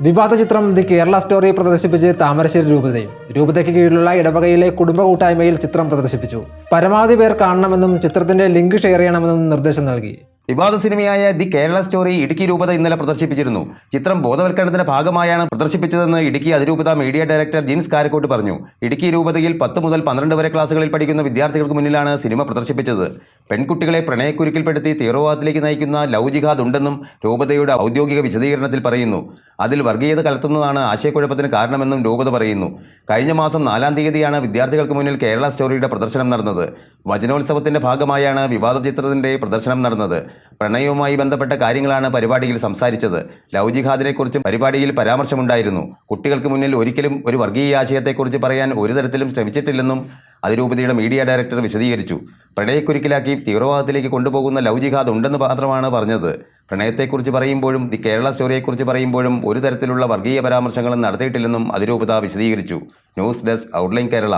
വിവാദ ചിത്രം the Kerala story പ്രദർശിപ്പിച്ച് താമരശ്ശേരി രൂപതയും. രൂപതയ്ക്ക് കീഴിലുള്ള ഇടവകയിലെ കുടുംബ കൂട്ടായ്മയിൽ ചിത്രം പ്രദർശിപ്പിച്ചു. പരമാവധി പേർ കാണണമെന്നും ചിത്രത്തിന്റെ ലിങ്ക് ഷെയർ ചെയ്യണമെന്നും നിർദ്ദേശം നൽകി. വിവാദ സിനിമയായ ദി കേരള സ്റ്റോറി ഇടുക്കി രൂപത ഇന്നലെ പ്രദർശിപ്പിച്ചിരുന്നു. ചിത്രം ബോധവൽക്കരണത്തിന്റെ ഭാഗമായാണ് പ്രദർശിപ്പിച്ചതെന്ന് ഇടുക്കി അതിരൂപത മീഡിയ ഡയറക്ടർ ജിൻസ് കാരക്കോട്ട് പറഞ്ഞു. ഇടുക്കി രൂപതയിൽ പത്ത് മുതൽ പന്ത്രണ്ട് വരെ ക്ലാസുകളിൽ പഠിക്കുന്ന വിദ്യാർത്ഥികൾക്ക് മുന്നിലാണ് സിനിമ പ്രദർശിപ്പിച്ചത്. പെൺകുട്ടികളെ പ്രണയക്കുരുക്കിൽപ്പെടുത്തി തീവ്രവാദത്തിലേക്ക് നയിക്കുന്ന ലവ് ഉണ്ടെന്നും രൂപതയുടെ ഔദ്യോഗിക വിശദീകരണത്തിൽ പറയുന്നു. അതിൽ വർഗീയത കലർത്തുന്നതാണ് ആശയക്കുഴപ്പത്തിന് കാരണമെന്നും രൂപത പറയുന്നു. കഴിഞ്ഞ മാസം നാലാം തീയതിയാണ് വിദ്യാർത്ഥികൾക്ക് മുന്നിൽ കേരള സ്റ്റോറിയുടെ പ്രദർശനം നടന്നത്. വചനോത്സവത്തിന്റെ ഭാഗമായാണ് വിവാദ ചിത്രത്തിന്റെ പ്രദർശനം നടന്നത്. പ്രണയവുമായി ബന്ധപ്പെട്ട കാര്യങ്ങളാണ് പരിപാടിയിൽ സംസാരിച്ചത്. ലവ് ജിഹാദിനെക്കുറിച്ചും പരിപാടിയിൽ പരാമർശമുണ്ടായിരുന്നു. കുട്ടികൾക്ക് മുന്നിൽ ഒരിക്കലും ഒരു വർഗീയ ആശയത്തെക്കുറിച്ച് പറയാൻ ഒരു തരത്തിലും ശ്രമിച്ചിട്ടില്ലെന്നും അതിരൂപതയുടെ മീഡിയ ഡയറക്ടർ വിശദീകരിച്ചു. പ്രണയക്കുരുക്കിലാക്കി തീവ്രവാദത്തിലേക്ക് കൊണ്ടുപോകുന്ന ലവ് ജിഹാദ് ഉണ്ടെന്ന് മാത്രമാണ് പറഞ്ഞത്. പ്രണയത്തെക്കുറിച്ച് പറയുമ്പോഴും ദി കേരള സ്റ്റോറിയെക്കുറിച്ച് പറയുമ്പോഴും ഒരു തരത്തിലുള്ള വർഗീയ പരാമർശങ്ങളും നടത്തിയിട്ടില്ലെന്നും അതിരൂപത വിശദീകരിച്ചു. News desk outline Kerala.